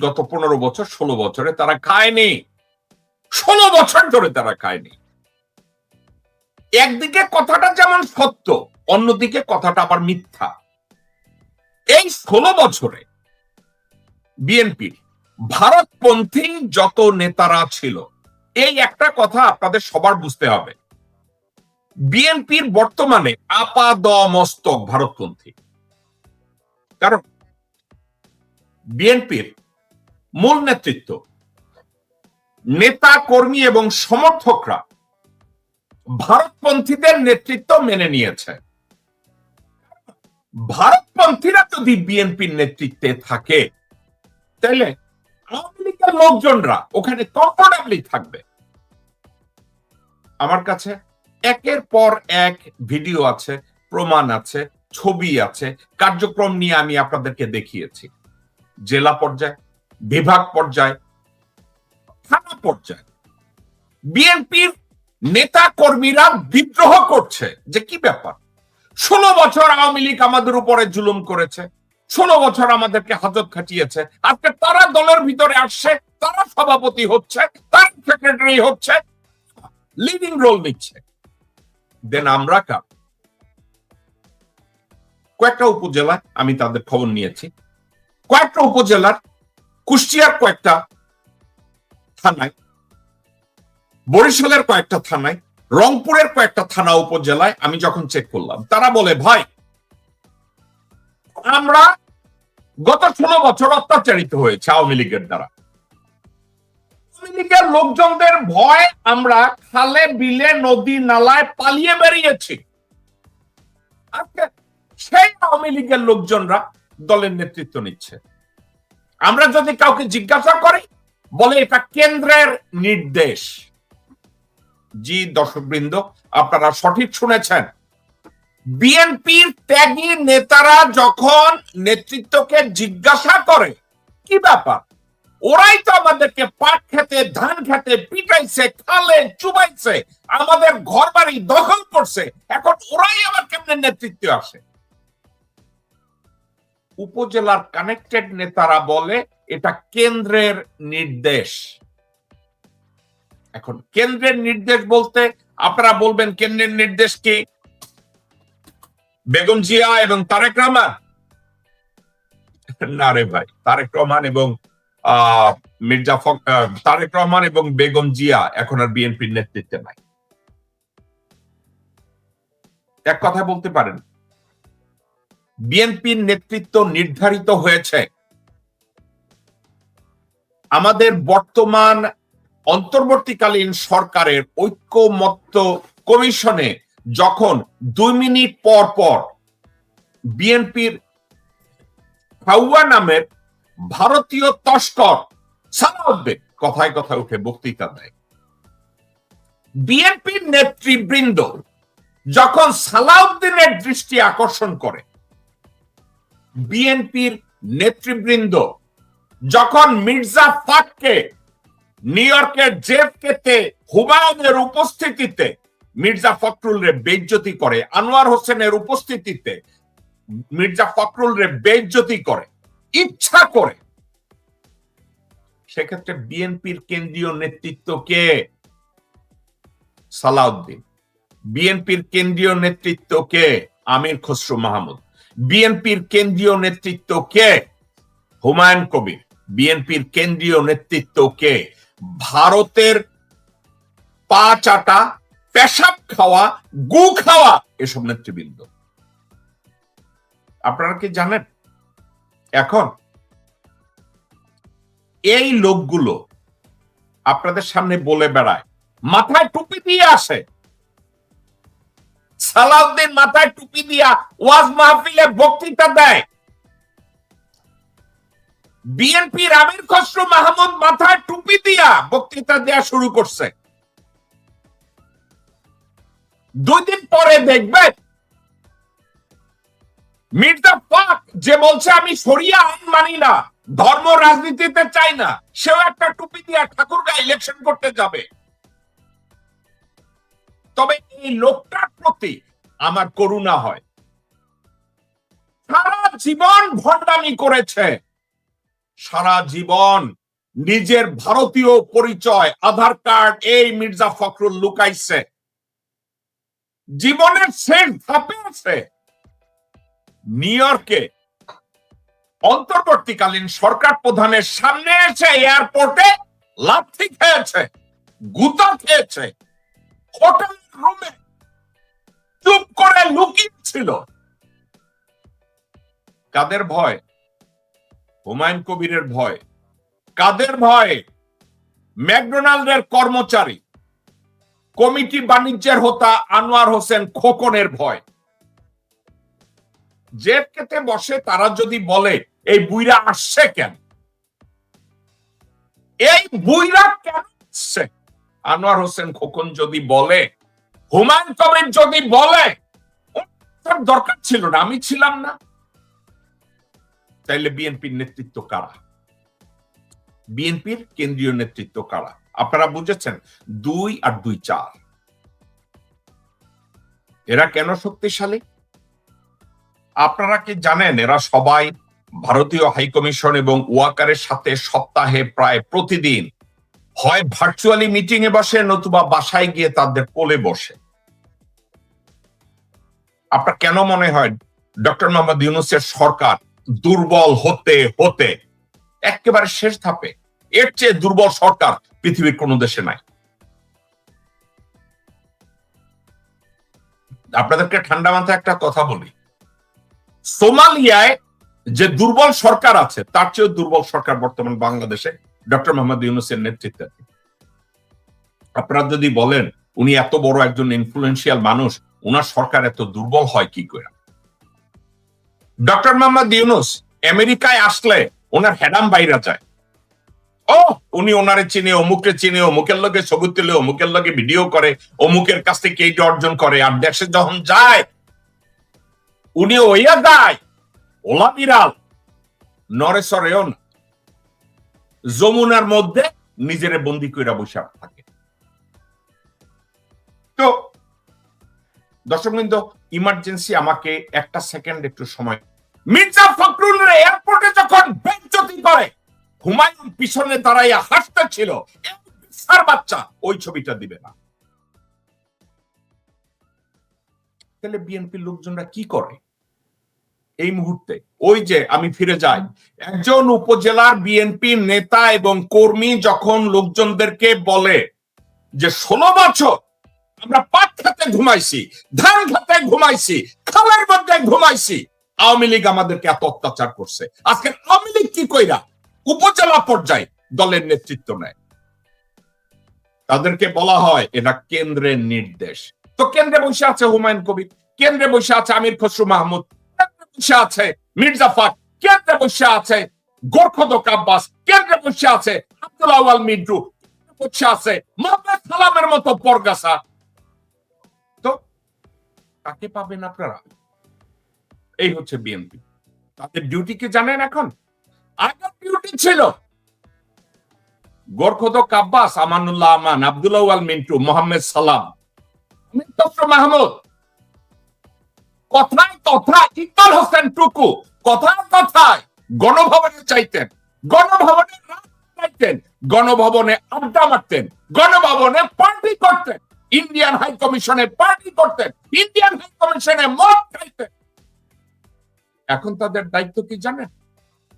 গত পনেরো বছর, ষোলো বছরে তারা খায়নি। ষোলো বছর ধরে তারা খায়নি। একদিকে কথাটা যেমন সত্য, অন্যদিকে কথাটা আবার মিথ্যা। এই ষোলো বছরে বিএনপির ভারতপন্থী যত নেতারা ছিল, এই একটা কথা আপনাদের সবার বুঝতে হবে। বিএনপির বর্তমানে আপাদমস্তক ভারতপন্থী। কারণ বিএনপির মূল নেতৃত্ব। নেতা কর্মী এবং সমর্থকরা ভারতপন্থীদের নেতৃত্ব মেনে নিয়েছে। ভারতপন্থীরা যদি বিএনপির নেতৃত্বে থাকে, তাহলে আওয়ামী লীগের লোকজনরা ওখানে কমফোর্টেবলি থাকবে। আমার কাছে একের পর এক ভিডিও আছে, প্রমাণ আছে, ছবি আছে, কার্যক্রম নিয়ে আমি আপনাদেরকে দেখিয়েছি। জেলা পর্যায়ে বিভাগ পর্যায়ে, থানা পর্যায়ে। বিএনপির নেতা কর্মীরা বিদ্রোহ করছে। যে কি ব্যাপার? ষোলো বছর আওয়ামী লীগ আমাদের উপরে জুলুম করেছে। ষোলো বছর আমাদেরকে হাজত খাটিয়েছে। আজকে তারা দলের ভিতরে আসছে, তারা সভাপতি হচ্ছে, তার সেক্রেটারি হচ্ছে লিডিং রোল নিচ্ছে। দেন আমরা কার? কয়েকটা উপজেলায় আমি তাদের খবর নিয়েছি। কয়েকটা উপজেলার কুষ্টিয়ার কয়েকটা থানায়, বরিশালের কয়েকটা থানায়, রংপুরের কয়েকটা থানা উপজেলায় আমি যখন চেক করলাম, তারা বলে, ভাই, আমরা গত ষোলো বছর অত্যাচারিত হয়েছে আওয়ামী লীগের দ্বারা। লোকজনদের ভয় আমরা খালে, বিলে, নদী, নালায় পালিয়ে বেরিয়েছি। সেই আওয়ামী লীগের লোকজনরা দলের নেতৃত্ব নিচ্ছে। আমরা যদি কাউকে জিজ্ঞাসা করি, বলে এটা কেন্দ্রের নির্দেশ। জি, দর্শকবৃন্দ, আপনারা সঠিক শুনেছেন। বিএনপির ত্যাগী নেতারা যখন নেতৃত্বকে জিজ্ঞাসা করে, কি ব্যাপার? ওরাই তো আমাদেরকে পাট খেতে, ধান খেতে, পিটাইছে, খালে, চুবাইছে, আমাদের ঘর বাড়ি দখল করছে, এখন ওরাই আবার কেমনে নেতৃত্বে আসে? উপজেলার কানেক্টেড নেতারা বলে, এটা কেন্দ্রের নির্দেশ। এখন কেন্দ্রের নির্দেশ বলতে আপনারা বলবেন কেন্দ্রের নির্দেশ কি? বেগম জিয়া এবং তারেক রহমান? না রে ভাই, তারেক রহমান এবং মির্জা তারেক রহমান এবং বেগম জিয়া এখন আর বিএনপির নেতৃত্বে নাই। এক কথা বলতে পারেন বিএনপির নেতৃত্ব নির্ধারিত হয়েছে। আমাদের বর্তমান অন্তর্বর্তীকালীন সরকারের ঐক্যমত্য কমিশনে যখন দুই মিনিট পর পর বিএনপির হাউয়া নামের ভারতীয় তস্কর সালাউদ্দিন কথায় কথায় উঠে বক্তৃতা দেয়। বিএনপির নেতৃবৃন্দ যখন সালাউদ্দিনের দৃষ্টি আকর্ষণ করে বিএনপির নেতৃবৃন্দ যখন মির্জা ফাককে নিউ ইয়র্কের জেফ কেতে হুমায়ুনের উপস্থিতিতে মির্জা ফখরুল রে বেজ্জতি করে, আনোয়ার হোসেনের উপস্থিতিতে মির্জা ফখরুল রে বেজ্জতি করে, ইচ্ছা করে, সেক্ষেত্রে বিএনপির কেন্দ্রীয় নেতৃত্ব কে? সালাউদ্দিন। বিএনপির কেন্দ্রীয় নেতৃত্ব কে? আমির খসরু মাহমুদ। বিএনপির কেন্দ্রীয় নেতৃত্ব কে? হুমায়ুন কবির। বিএনপির কেন্দ্রীয় নেতৃত্ব কে? ভারতের পা চাটা, পেশাব খাওয়া, গু খাওয়া এসব নেতৃবৃন্দ। আপনারা কি জানেন? এখন এই লোকগুলো আপনাদের সামনে বলে বেড়ায়, মাথায় টুপি দিয়ে আসে। সালাউদ্দিন মাথায় টুপি দিয়া ওয়াজ মাহফিলে বক্তৃতা দেয়। বিএনপির আমির খসরু মাহমুদ মাথায় টুপি দিয়া বক্তৃতা দেয়া শুরু করছে। দুই দিন পরে দেখবেন মির্জা পাক যে বলছে, আমি সরিয়া আইন মানি না, ধর্ম রাজনীতিতে চাই না, সেও একটা টুপি দিয়া ঠাকুরগা ইলেকশন করতে যাবে। তবে এই লোকটার প্রতি আমার করুণা হয়। সারা জীবন ভণ্ডামি করেছে। সারা জীবন নিজের ভারতীয় পরিচয়, আধার কার্ড এই মির্জা ফখরুল লুকাইছে। জীবনের শেষ ধাপে আছে। নিউ ইয়র্কে অন্তর্বর্তীকালীন সরকার প্রধানের সামনে এসে এয়ারপোর্টে লাথি খেয়েছে, গুতা খেয়েছে, হোটেল রুমে চুপ করে লুকিয়েছিল। কাদের ভয়? হুমায়ুন কবিরের ভয়। কাদের ভয়? ম্যাকডোনাল্ডের কর্মচারী। কমিটি বাণিজ্যের হোতা আনোয়ার হোসেন খোকনের ভয়। জেট কেটে বসে তারা যদি বলে, এই বুইরা আসছে কেন? এই বুইরা কেন আসছে? আনোয়ার হোসেন খোকন যদি বলে হুমায়ুন কবির যদি বলে দরকার ছিল না, আমি ছিলাম না। তাইলে বিএনপির নেতৃত্ব কারা? বিএনপির কেন্দ্রীয় নেতৃত্ব কারা? আপনারা বুঝেছেন, দুই আর দুই চার। এরা কেন শক্তিশালী? আপনারা কি জানেন, এরা সবাই ভারতীয় হাইকমিশন এবং ওয়াকারের সাথে সপ্তাহে প্রায় প্রতিদিন হয় ভার্চুয়ালি মিটিং এ বসে, নতুবা বাসায় গিয়ে তাদের কোলে বসে। আপনার কেন মনে হয় ডক্টর মোহাম্মদ ইউনুসের সরকার দুর্বল হতে হতে একেবারে শেষ ধাপে? এর চেয়ে দুর্বল সরকার পৃথিবীর কোন দেশে নাই। আপনাদেরকে ঠান্ডা মাথায় একটা কথা বলি। সোমালিয়ায় যে দুর্বল সরকার আছে, তার চেয়ে দুর্বল সরকার বর্তমান বাংলাদেশে ডক্টর মোহাম্মদ ইউনুসের নেতৃত্বে। আপনারা যদি বলেন, উনি এত বড় একজন ইনফ্লুয়েন্সিয়াল মানুষ ওনার সরকার এত দুর্বল হয় কি করে? ডক্টর মোহাম্মদ ইউনুস আমেরিকায় আসলে ওনার হেডাম বাইরা যায়। ও, উনি ওনারে চিনে, অমুককে চিনে, অমুকের লগে ছবি তুলে, অমুকের লগে ভিডিও করে, অমুকের কাছ থেকে এইটা অর্জন করে, আর দেশে যখন যায় উনি ওইয়া যায়। ওলা বিড়াল। নরেশ্বরেও না যমুনার মধ্যে নিজেরে বন্দি কইরা বসে থাকে। তো, দর্শক বৃন্দ ইমার্জেন্সি আমাকে একটা সেকেন্ড একটু সময় মির্জা ফখরুল এয়ারপোর্টে যখন বেঞ্চতি করে, হুমায়ুন পিছনে দাঁড়াইয়া হাসতে ছিল সার বাচ্চা ওই ছবিটা দিবে না। তাহলে বিএনপির লোকজনরা কি করে? এই মুহূর্তে। ওই যে আমি ফিরে যাই। একজন উপজেলার বিএনপি নেতা এবং কর্মী যখন লোকজনদেরকে বলে যে, ষোলো বছর আমরা পাট খাতে ঘুমাইছি, ধান খাতে ঘুমাইছি, খালের মধ্যে ঘুমাইছি। আওয়ামী লীগ আমাদেরকে এত অত্যাচার করছে। আজকে আওয়ামী লীগ কি কইরা উপজেলা পর্যায়ে দলের নেতৃত্ব নেয়? তাদেরকে বলা হয় এটা কেন্দ্রের নির্দেশ। তো কেন্দ্রে বসে আছে হুমায়ুন কবির, কেন্দ্রে বসে আছে আমির খসরু মাহমুদ বসে আছে মির্জাফর কেন্দ্রে বসে আছে গোরখদক আব্বাস কেন্দ্রে বসে আছে আব্দুল আওয়াল মিন্টু বসে আছে সালামের মতো তো কাকে পাবেন আপনারা? এই হচ্ছে বিএনপি। তাদের ডিউটি কি জানেন এখন? আগের ডিউটি ছিল গোরখদক আব্বাস আমানুল্লাহ আমান আব্দুল্লাহ মিন্টু, মোহাম্মদ সালাম মাহমুদ। কথায় কথা ইকবাল হোসেন টুকু। কথায় কথায় গণভবনে চাইতেন। গণভবনে চাইতেন। গণভবনে আড্ডা মারতেন। গণভবনে পার্টি করতেন। ইন্ডিয়ান হাই কমিশনে পার্টি করতেন। ইন্ডিয়ান হাই কমিশনে মদ খাইতেন। এখন তাদের দায়িত্ব কি জানেন?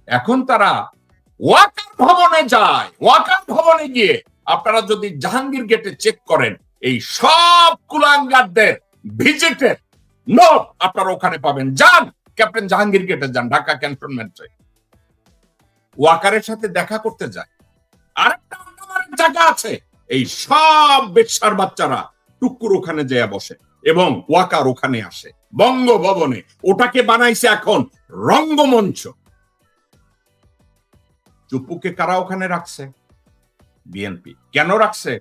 এখন তারা ওয়াকার ভবনে যায়। ওয়াকার ভবনে গিয়ে আপনারা যদি জাহাঙ্গীর গেটে চেক করেন, এই সব কুলাঙ্গারদের, ভিজিটের নোট আপনারা ওখানে পাবেন। যান, ক্যাপ্টেন জাহাঙ্গীর গেটে যান, ঢাকা ক্যান্টনমেন্টে ওয়াকারের সাথে দেখা করতে যায় আরেকটা আন্দামানের জায়গা আছে। এই সব বেশ্যার বাচ্চারা টুকুর ওখানে যেয়ে বসে এবং ওয়াকার ওখানে আসে। বঙ্গভবনে ওটাকে বানাইছে এখন রঙ্গমঞ্চ। চুপুকে কারা ওখানে রাখছে? বিএনপি। কেন রাখছে?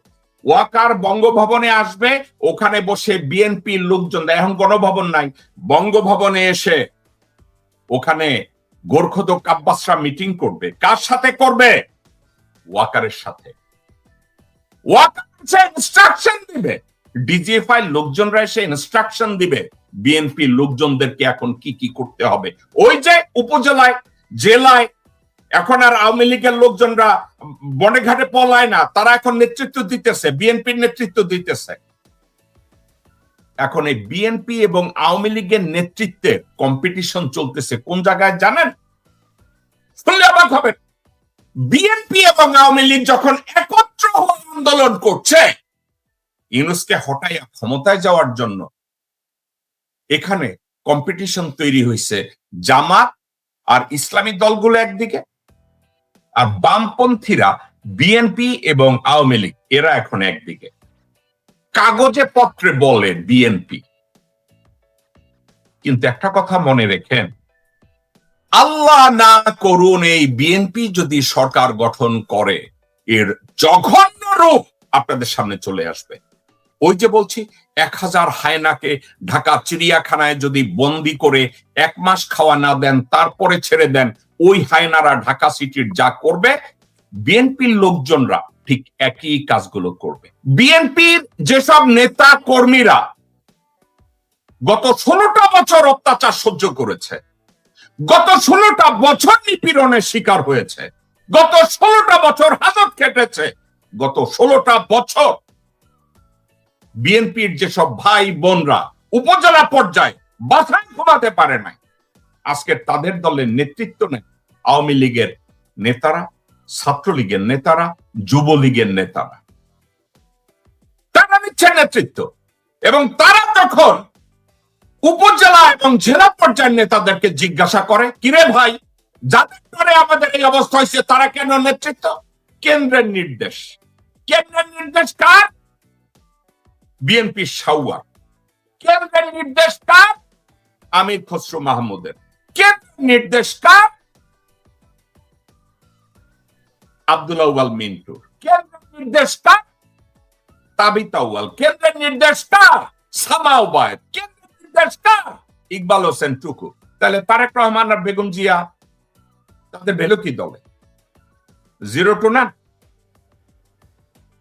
ওয়াকার বঙ্গভবনে আসবে, ওখানে বসে বিএনপি লোকজন এখন গণভবন নাই, বঙ্গভবনে এসে ওখানে গোর্খদ কাব্বাসরা মিটিং করবে। কার সাথে করবে? ওয়াকারের সাথে। ওয়াকার ইনস্ট্রাকশন দিবে। ডিজিএফআই লোকজনরা এসে ইনস্ট্রাকশন দিবে। বিএনপি লোকজনদেরকে এখন কি কি করতে হবে। ওই যে উপজেলায়, জেলায় এখন আর আওয়ামী লীগের লোকজনরা বনে ঘাটে পলায় না, তারা এখন নেতৃত্ব দিতেছে, বিএনপির নেতৃত্ব দিতেছে। এখন এই বিএনপি এবং আওয়ামী লীগের নেতৃত্বে কম্পিটিশন চলতেছে, কোন জায়গায় জানেন? শুনলে অবাক হবেন বিএনপি এবং আওয়ামী লীগ যখন একত্র হয়ে আন্দোলন করছে, ইউনুসকে হটাইয়া ক্ষমতায় যাওয়ার জন্য এখানে কম্পিটিশন তৈরি হয়েছে জামাত আর ইসলামী দলগুলো একদিকে। আর বামপন্থীরা বিএনপি এবং আওয়ামী লীগ, এরা এখন একদিকে। কাগজে পত্রে বলে বিএনপি। কিন্তু একটা কথা মনে রেখেন, আল্লাহ না করুন এই বিএনপি যদি সরকার গঠন করে, এর জঘন্য রূপ আপনাদের সামনে চলে আসবে। ওই যে বলছি, এক হাজার হায়নাকে ঢাকা চিড়িয়াখানায় যদি বন্দি করে এক মাস খাওয়া না দেন, তারপরে ছেড়ে দেন ওই হায়নারা ঢাকা সিটির যা করবে, বিএনপির লোকজনরা ঠিক একই কাজগুলো করবে। বিএনপির যেসব নেতা কর্মীরা গত ষোলোটা বছর অত্যাচার সহ্য করেছে, গত ষোলোটা বছর নিপীড়নের শিকার হয়েছে, গত ষোলোটা বছর হাজত খেটেছে, গত ষোলোটা বছর বিএনপির যেসব ভাই বোনরা উপজেলা পর্যায়ে বাসায় ঘুমাতে পারে নাই আজকে তাদের দলের নেতৃত্ব নেই। আওয়ামী লীগের নেতারা, ছাত্রলীগের নেতারা, যুবলীগের নেতারা। তারা নিচ্ছে নেতৃত্ব। এবং তারা তখন উপজেলা এবং জেলা পর্যায়ের নেতাদেরকে জিজ্ঞাসা করে, কিরে ভাই, যাদের পরে আমাদের এই অবস্থা হয়েছে, তারা কেন নেতৃত্ব? কেন্দ্রের নির্দেশ। কেন্দ্রের নির্দেশ কার? বিএনপি সাউয়া কেন্দ্রের নির্দেশ কার? আমির খসরু মাহমুদের। কেন্দ্রের নির্দেশ কার আব্দুল আউয়াল মিন্টুর কেন্দ্রের নির্দেশ তাবিতা আউয়াল। কেন্দ্রের নির্দেশ কার সামাও কেন্দ্রের নির্দেশ ইকবাল হোসেন টুকু। তাহলে তারেক রহমান আর বেগম জিয়া তাদের ভ্যালু কি দলে? জিরো টু না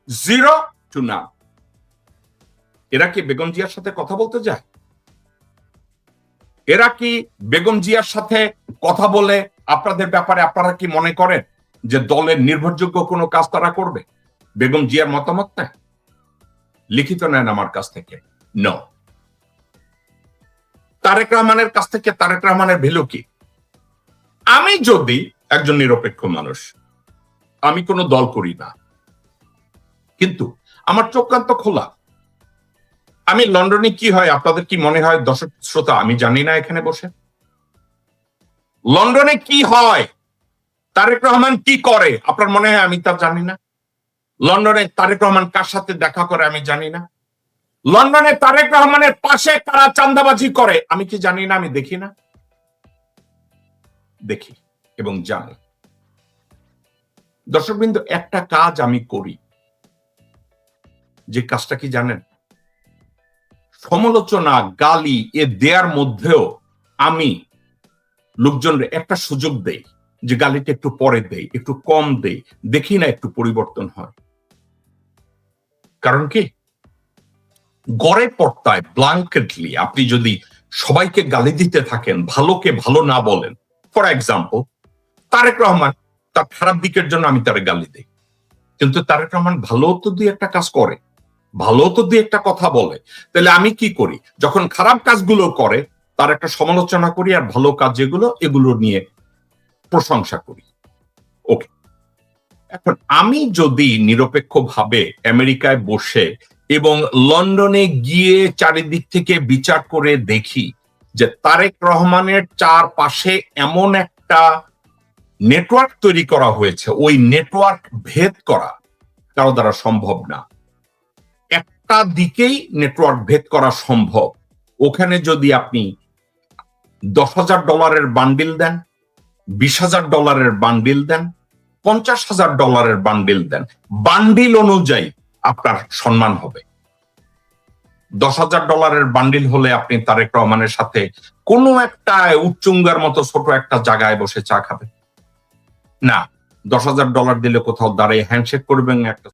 জিরো টু না এরা কি বেগম জিয়ার সাথে কথা বলতে যায়? এরা কি বেগম জিয়ার সাথে কথা বলে আপনাদের ব্যাপারে আপনারা কি মনে করেন যে দলের নির্ভরযোগ্য কোনো কাজ তারা করবে? বেগম জিয়ার মতামত লিখিত নেন আমার কাছ থেকে। ন তারেক রহমানের কাছ থেকে তারেক রহমানের ভ্যালু কি? আমি যদি একজন নিরপেক্ষ মানুষ, আমি কোনো দল করি না। কিন্তু আমার চোখকান্ত খোলা। আমি লন্ডনে কি হয়, আপনাদের কি মনে হয়? দর্শক শ্রোতা, আমি জানি না এখানে বসে। লন্ডনে কি হয়? তারেক রহমান কি করে? আপনার মনে হয় আমি তা জানি না? লন্ডনে তারেক রহমান কার সাথে দেখা করে আমি জানি না? লন্ডনে তারেক রহমানের পাশে কারা চান্দাবাজি করে, আমি কি জানি না, আমি দেখি না? দেখি এবং জানি। দর্শকবৃন্দ, একটা কাজ আমি করি। যে কাজটা কি জানেন? সমালোচনা, গালি এ দেয়ার মধ্যেও আমি লোকজনের একটা সুযোগ দেই যে গালিটা একটু পরে দেই, একটু কম দেই, দেখি না একটু পরিবর্তন হয়। কারণ কি? গড়ে পর্তায় ব্লাঙ্কেটলি আপনি যদি সবাইকে গালি দিতে থাকেন, ভালোকে ভালো না বলেন ফর এক্সাম্পল তারেক রহমান তার খারাপ দিকের জন্য আমি তারে গালি দিই। কিন্তু তারেক রহমান ভালো তো দিয়ে একটা কাজ করে। ভালো তো দিয়ে একটা কথা বলে। তাহলে আমি কি করি? যখন খারাপ কাজগুলো করে, তার একটা সমালোচনা করি আর ভালো কাজ যেগুলো, এগুলো নিয়ে প্রশংসা করি। ওকে এখন আমি যদি নিরপেক্ষভাবে আমেরিকায় বসে এবং লন্ডনে গিয়ে চারিদিক থেকে বিচার করে দেখি যে তারেক রহমানের চারপাশে এমন একটা নেটওয়ার্ক তৈরি করা হয়েছে, ওই নেটওয়ার্ক ভেদ করা কারও দ্বারা সম্ভব না। একটা দিকেই নেটওয়ার্ক ভেদ করা সম্ভব। ওখানে যদি আপনি দশ হাজার ডলারের বান্ডিল দেন, বিশ হাজার ডলারের বান্ডিল দেন, পঞ্চাশ হাজার ডলারের বান্ডিল দেন বান্ডিল অনুযায়ী আপনার সম্মান হবে। দশ হাজার ডলারের বান্ডিল হলে আপনি তারেক রহমানের সাথে কোনো একটা উচ্চুঙ্গার মতো ছোট একটা জায়গায় বসে চা খাবেন। না, দশ হাজার ডলার দিলে কোথাও দাঁড়িয়ে হ্যান্ডশেক করবেন, একটা